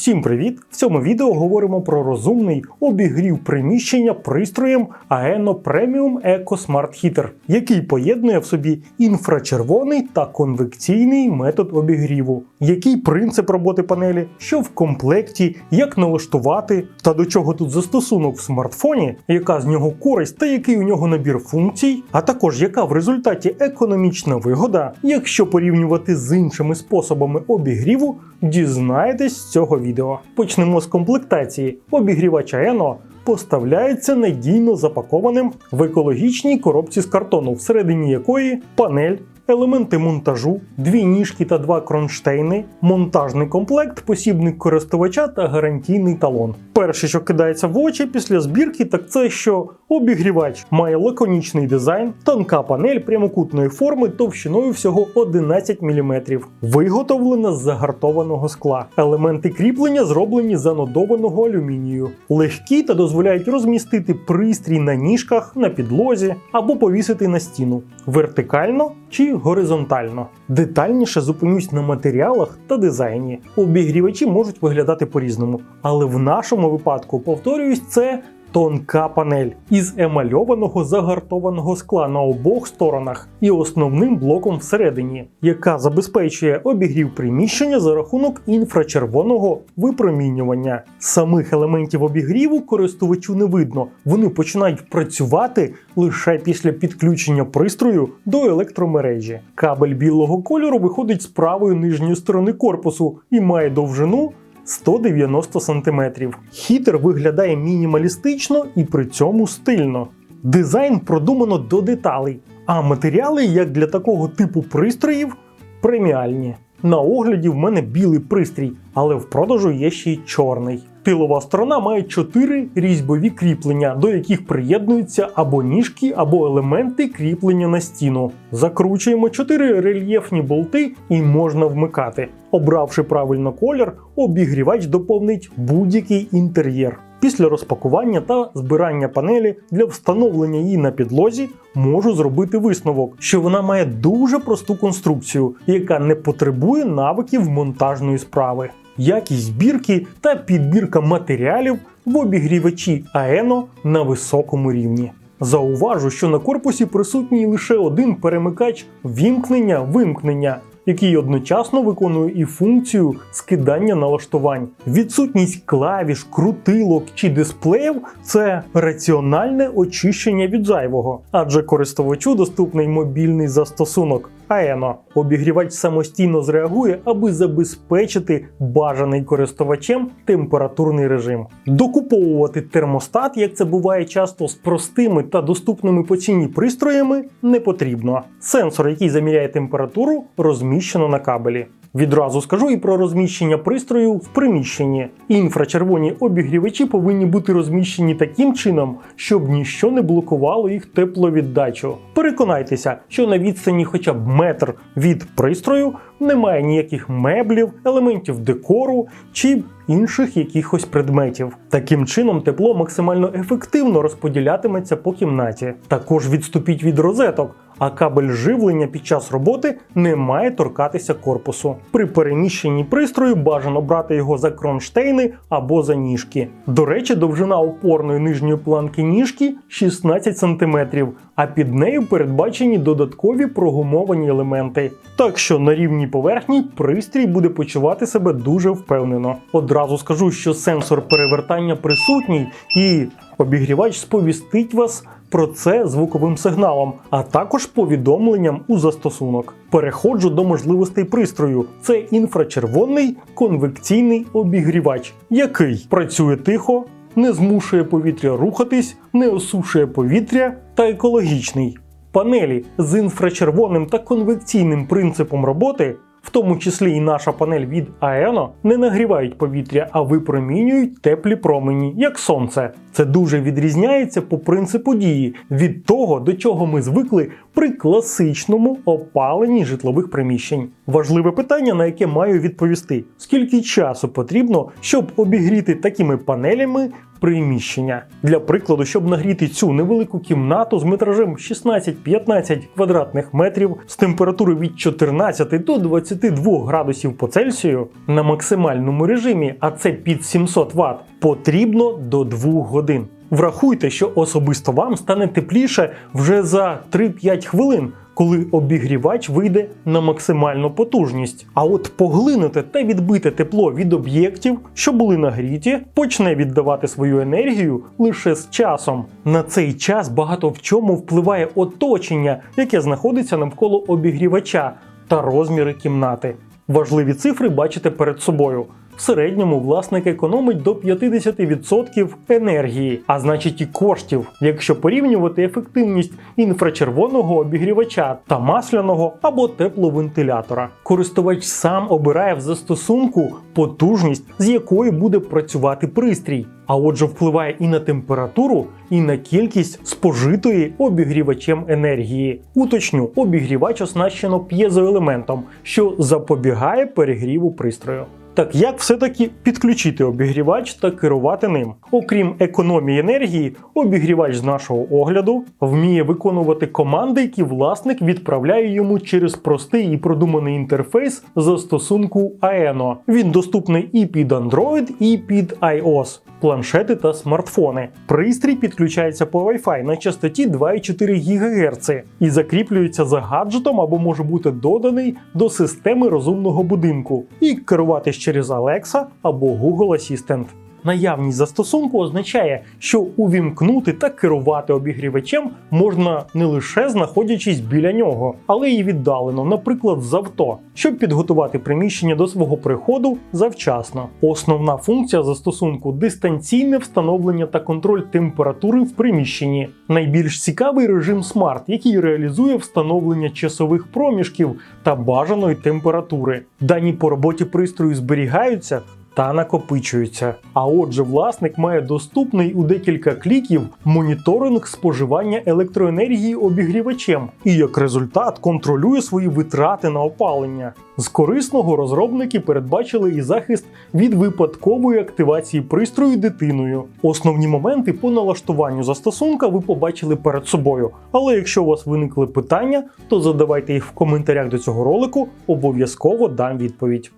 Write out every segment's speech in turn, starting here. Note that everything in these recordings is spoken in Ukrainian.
Всім привіт! В цьому відео говоримо про розумний обігрів приміщення пристроєм Aeno Premium Eco Smart Heater, який поєднує в собі інфрачервоний та конвекційний метод обігріву. Який принцип роботи панелі, що в комплекті, як налаштувати та до чого тут застосунок в смартфоні, яка з нього користь та який у нього набір функцій, а також яка в результаті економічна вигода, якщо порівнювати з іншими способами обігріву, дізнаєтесь з цього відео. Почнемо з комплектації. Обігрівач Aeno поставляється надійно запакованим в екологічній коробці з картону, всередині якої панель. Елементи монтажу, дві ніжки та два кронштейни, монтажний комплект, посібник користувача та гарантійний талон. Перше, що кидається в очі після збірки, так це що обігрівач має лаконічний дизайн, тонка панель прямокутної форми товщиною всього 11 мм, виготовлена з загартованого скла. Елементи кріплення зроблені з анодованого алюмінію, легкі та дозволяють розмістити пристрій на ніжках, на підлозі або повісити на стіну вертикально чи горизонтально. Детальніше зупинюсь на матеріалах та дизайні. Обігрівачі можуть виглядати по-різному, але в нашому випадку, повторююсь, це тонка панель із емальованого загартованого скла на обох сторонах і основним блоком всередині, яка забезпечує обігрів приміщення за рахунок інфрачервоного випромінювання. Самих елементів обігріву користувачу не видно, вони починають працювати лише після підключення пристрою до електромережі. Кабель білого кольору виходить з правої нижньої сторони корпусу і має довжину 190 см. Хітер виглядає мінімалістично і при цьому стильно. Дизайн продумано до деталей, а матеріали, як для такого типу пристроїв, преміальні. На огляді в мене білий пристрій, але в продажу є ще й чорний. Тилова сторона має чотири різьбові кріплення, до яких приєднуються або ніжки, або елементи кріплення на стіну. Закручуємо чотири рельєфні болти і можна вмикати. Обравши правильно колір, обігрівач доповнить будь-який інтер'єр. Після розпакування та збирання панелі для встановлення її на підлозі можу зробити висновок, що вона має дуже просту конструкцію, яка не потребує навиків монтажної справи. Якість збірки та підбірка матеріалів в обігрівачі Aeno на високому рівні. Зауважу, що на корпусі присутній лише один перемикач вімкнення-вимкнення, який одночасно виконує і функцію скидання налаштувань. Відсутність клавіш, крутилок чи дисплеїв це раціональне очищення від зайвого, адже користувачу доступний мобільний застосунок. Aeno. Обігрівач самостійно зреагує, аби забезпечити бажаний користувачем температурний режим. Докуповувати термостат, як це буває часто з простими та доступними по ціні пристроями, не потрібно. Сенсор, який заміряє температуру, розміщено на кабелі. Відразу скажу і про розміщення пристрою в приміщенні. Інфрачервоні обігрівачі повинні бути розміщені таким чином, щоб ніщо не блокувало їх тепловіддачу. Переконайтеся, що на відстані хоча б метр від пристрою немає ніяких меблів, елементів декору чи інших якихось предметів. Таким чином, тепло максимально ефективно розподілятиметься по кімнаті. Також відступіть від розеток. А кабель живлення під час роботи не має торкатися корпусу. При переміщенні пристрою бажано брати його за кронштейни або за ніжки. До речі, довжина опорної нижньої планки ніжки 16 см, а під нею передбачені додаткові прогумовані елементи. Так що на рівній поверхні пристрій буде почувати себе дуже впевнено. Одразу скажу, що сенсор перевертання присутній і обігрівач сповістить вас про це звуковим сигналом, а також повідомленням у застосунок. Переходжу до можливостей пристрою. Це інфрачервоний конвекційний обігрівач, який працює тихо, не змушує повітря рухатись, не осушує повітря та екологічний. Панелі з інфрачервоним та конвекційним принципом роботи в тому числі і наша панель від Aeno, не нагрівають повітря, а випромінюють теплі промені, як сонце. Це дуже відрізняється по принципу дії від того, до чого ми звикли при класичному опаленні житлових приміщень. Важливе питання, на яке маю відповісти: скільки часу потрібно, щоб обігріти такими панелями приміщення. Для прикладу, щоб нагріти цю невелику кімнату з метражем 16-15 квадратних метрів з температури від 14 до 22 градусів по Цельсію на максимальному режимі, а це під 700 Вт, потрібно до 2 годин. Врахуйте, що особисто вам стане тепліше вже за 3-5 хвилин, коли обігрівач вийде на максимальну потужність. А от поглинути та відбити тепло від об'єктів, що були нагріті, почне віддавати свою енергію лише з часом. На цей час багато в чому впливає оточення, яке знаходиться навколо обігрівача та розміри кімнати. Важливі цифри бачите перед собою. В середньому власник економить до 50% енергії, а значить і коштів, якщо порівнювати ефективність інфрачервоного обігрівача та масляного або тепловентилятора. Користувач сам обирає в застосунку потужність, з якою буде працювати пристрій. А отже, впливає і на температуру, і на кількість спожитої обігрівачем енергії. Уточню, обігрівач оснащено п'єзоелементом, що запобігає перегріву пристрою. Так як все-таки підключити обігрівач та керувати ним? Окрім економії енергії, обігрівач з нашого огляду вміє виконувати команди, які власник відправляє йому через простий і продуманий інтерфейс застосунку Aeno. Він доступний і під Android, і під iOS. Планшети та смартфони. Пристрій підключається по Wi-Fi на частоті 2,4 ГГц і закріплюється за гаджетом або може бути доданий до системи розумного будинку і керуватись через Alexa або Google Assistant. Наявність застосунку означає, що увімкнути та керувати обігрівачем можна не лише знаходячись біля нього, але й віддалено, наприклад, з авто, щоб підготувати приміщення до свого приходу завчасно. Основна функція застосунку дистанційне встановлення та контроль температури в приміщенні. Найбільш цікавий режим Smart, який реалізує встановлення часових проміжків та бажаної температури. Дані по роботі пристрою зберігаються та накопичуються. А отже, власник має доступний у декілька кліків моніторинг споживання електроенергії обігрівачем і як результат контролює свої витрати на опалення. З корисного розробники передбачили і захист від випадкової активації пристрою дитиною. Основні моменти по налаштуванню застосунка ви побачили перед собою. Але якщо у вас виникли питання, то задавайте їх в коментарях до цього ролику, обов'язково дам відповідь.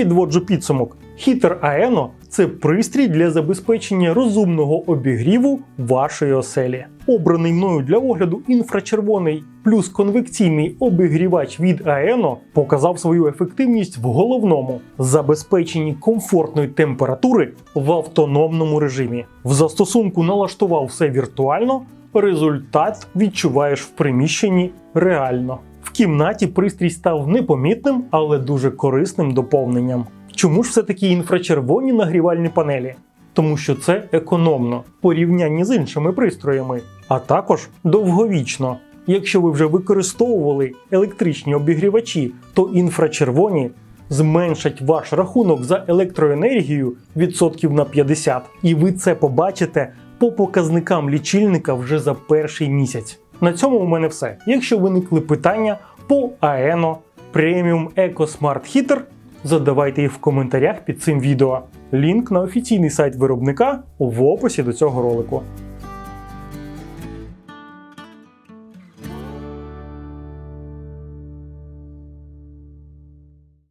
Підводжу підсумок. Хітер Aeno – це пристрій для забезпечення розумного обігріву вашої оселі. Обраний мною для огляду інфрачервоний плюс конвекційний обігрівач від Aeno показав свою ефективність в головному забезпеченні комфортної температури в автономному режимі. В застосунку налаштував все віртуально, результат відчуваєш в приміщенні реально. В кімнаті пристрій став непомітним, але дуже корисним доповненням. Чому ж все-таки інфрачервоні нагрівальні панелі? Тому що це економно в порівнянні з іншими пристроями, а також довговічно. Якщо ви вже використовували електричні обігрівачі, то інфрачервоні зменшать ваш рахунок за електроенергію відсотків на 50, і ви це побачите по показникам лічильника вже за перший місяць. На цьому у мене все. Якщо виникли питання по Aeno Premium Eco Smart Heater, задавайте їх в коментарях під цим відео. Лінк на офіційний сайт виробника в описі до цього ролику.